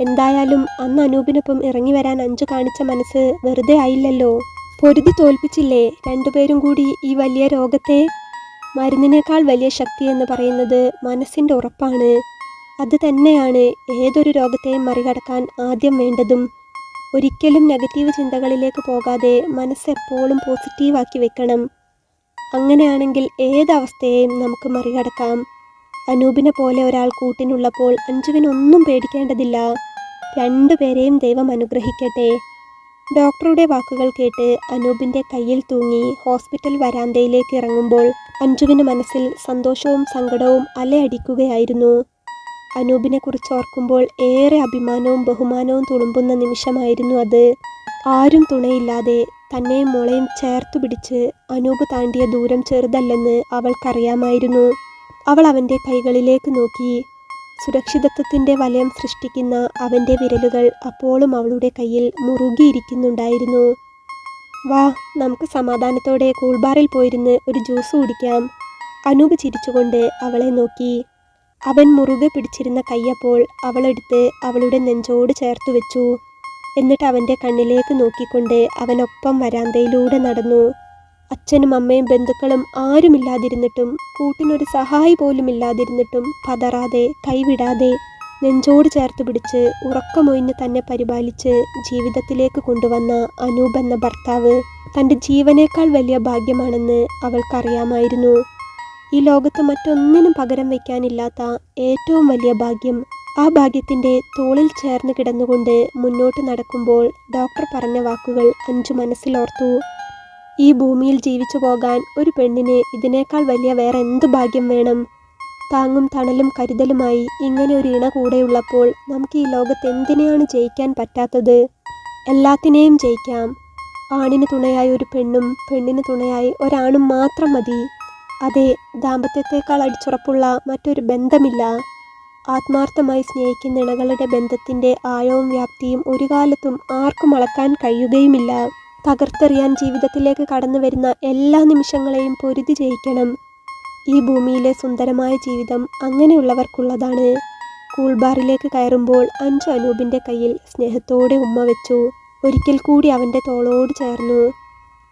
എന്തായാലും അന്ന് അനൂപിനൊപ്പം ഇറങ്ങി വരാൻ അഞ്ചു കാണിച്ച മനസ്സ് വെറുതെ ആയില്ലല്ലോ. പൊരുതി തോൽപ്പിച്ചില്ലേ രണ്ടുപേരും കൂടി ഈ വലിയ രോഗത്തെ? മരുന്നിനേക്കാൾ വലിയ ശക്തി എന്ന് പറയുന്നത് മനസ്സിന്റെ ഉറപ്പാണ്. അത് തന്നെയാണ് ഏതൊരു രോഗത്തെയും മറികടക്കാൻ ആദ്യം വേണ്ടതും. ഒരിക്കലും നെഗറ്റീവ് ചിന്തകളിലേക്ക് പോകാതെ മനസ്സെപ്പോഴും പോസിറ്റീവാക്കി വെക്കണം. അങ്ങനെയാണെങ്കിൽ ഏതവസ്ഥയെയും നമുക്ക് മറികടക്കാം. അനൂപിനെ പോലെ ഒരാൾ കൂട്ടിനുള്ളപ്പോൾ അഞ്ജുവിനൊന്നും പേടിക്കേണ്ടതില്ല. രണ്ടുപേരെയും ദൈവം അനുഗ്രഹിക്കട്ടെ. ഡോക്ടറുടെ വാക്കുകൾ കേട്ട് അനൂപിന്റെ കയ്യിൽ തൂങ്ങി ഹോസ്പിറ്റൽ വരാന്തയിലേക്ക് ഇറങ്ങുമ്പോൾ അഞ്ജുവിന് മനസ്സിൽ സന്തോഷവും സങ്കടവും അലയടിക്കുകയായിരുന്നു. അനൂപിനെ കുറിച്ച് ഓർക്കുമ്പോൾ ഏറെ അഭിമാനവും ബഹുമാനവും തുളുമ്പുന്ന നിമിഷമായിരുന്നു അത്. ആരും തുണയില്ലാതെ തന്നെയും മോളെയും ചേർത്തു പിടിച്ച് അനൂപ് താണ്ടിയ ദൂരം ചെറുതല്ലെന്ന് അവൾക്കറിയാമായിരുന്നു. അവൾ അവന്റെ കൈകളിലേക്ക് നോക്കി. സുരക്ഷിതത്വത്തിന്റെ വലയം സൃഷ്ടിക്കുന്ന അവന്റെ വിരലുകൾ അപ്പോഴും അവളുടെ കയ്യിൽ മുറുകിയിരിക്കുന്നുണ്ടായിരുന്നു. വാ നമുക്ക് സമാധാനത്തോടെ കൂൾബാറിൽ പോയിരുന്ന് ഒരു ജ്യൂസ് കുടിക്കാം. അനൂപ് ചിരിച്ചുകൊണ്ട് അവളെ നോക്കി. അവൻ മുറുകെ പിടിച്ചിരുന്ന കയ്യപ്പോൾ അവളെടുത്ത് അവളുടെ നെഞ്ചോട് ചേർത്തു വെച്ചു. എന്നിട്ട് അവന്റെ കണ്ണിലേക്ക് നോക്കിക്കൊണ്ട് അവനൊപ്പം വരാന്തയിലൂടെ നടന്നു. അച്ഛനും അമ്മയും ബന്ധുക്കളും ആരുമില്ലാതിരുന്നിട്ടും കൂട്ടിനൊരു സഹായി പോലും ഇല്ലാതിരുന്നിട്ടും പതറാതെ കൈവിടാതെ നെഞ്ചോട് ചേർത്ത് പിടിച്ച് ഉറക്കമൊയിഞ്ഞ് തന്നെ പരിപാലിച്ച് ജീവിതത്തിലേക്ക് കൊണ്ടുവന്ന അനൂപ് എന്ന ഭർത്താവ് തന്റെ ജീവനേക്കാൾ വലിയ ഭാഗ്യമാണെന്ന് അവൾക്കറിയാമായിരുന്നു. ഈ ലോകത്ത് മറ്റൊന്നിനും പകരം വയ്ക്കാനില്ലാത്ത ഏറ്റവും വലിയ ഭാഗ്യം ആ ഭാഗ്യത്തിന്റെ തോളിൽ ചേർന്ന് കിടന്നുകൊണ്ട് മുന്നോട്ട് നടക്കുമ്പോൾ ഡോക്ടർ പറഞ്ഞ വാക്കുകൾ അഞ്ചു മനസ്സിലോർത്തു. ഈ ഭൂമിയിൽ ജീവിച്ചു പോകാൻ ഒരു പെണ്ണിന് ഇതിനേക്കാൾ വലിയ വേറെ എന്ത് ഭാഗ്യം വേണം? താങ്ങും തണലും കരുതലുമായി ഇങ്ങനെ ഒരു ഇണ കൂടെയുള്ളപ്പോൾ നമുക്ക് ഈ ലോകത്ത് എന്തിനെയാണ് ജയിക്കാൻ പറ്റാത്തത്? എല്ലാത്തിനെയും ജയിക്കാം. ആണിന് തുണയായി ഒരു പെണ്ണും പെണ്ണിന് തുണയായി ഒരാണും മാത്രം മതി. അതെ ദാമ്പത്യത്തെക്കാൾ അടിച്ചുറപ്പുള്ള മറ്റൊരു ബന്ധമില്ല. ആത്മാർത്ഥമായി സ്നേഹിക്കുന്ന ഇണകളുടെ ബന്ധത്തിന്റെ ആഴവും വ്യാപ്തിയും ഒരു കാലത്തും ആർക്കും അളക്കാൻ കഴിയുകയുമില്ല. തകർത്തെറിയാൻ ജീവിതത്തിലേക്ക് കടന്നു വരുന്ന എല്ലാ നിമിഷങ്ങളെയും പൊരുതി ജയിക്കണം. ഈ ഭൂമിയിലെ സുന്ദരമായ ജീവിതം അങ്ങനെയുള്ളവർക്കുള്ളതാണ്. കൂൾബാറിലേക്ക് കയറുമ്പോൾ അഞ്ചു അനൂപിന്റെ കയ്യിൽ സ്നേഹത്തോടെ ഉമ്മ വെച്ചു ഒരിക്കൽ കൂടി അവന്റെ തോളോട് ചേർന്നു.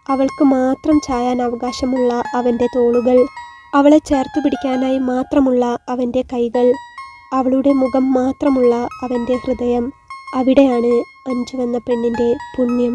അവൾക്ക് മാത്രം ചായാൻ അവകാശമുള്ള അവന്റെ തോളുകൾ അവളെ ചേർത്ത് പിടിക്കാനായി മാത്രമുള്ള അവന്റെ കൈകൾ അവളുടെ മുഖം മാത്രമുള്ള അവന്റെ ഹൃദയം അവിടെയാണ് അഞ്ചു എന്ന പെണ്ണിന്റെ പുണ്യം.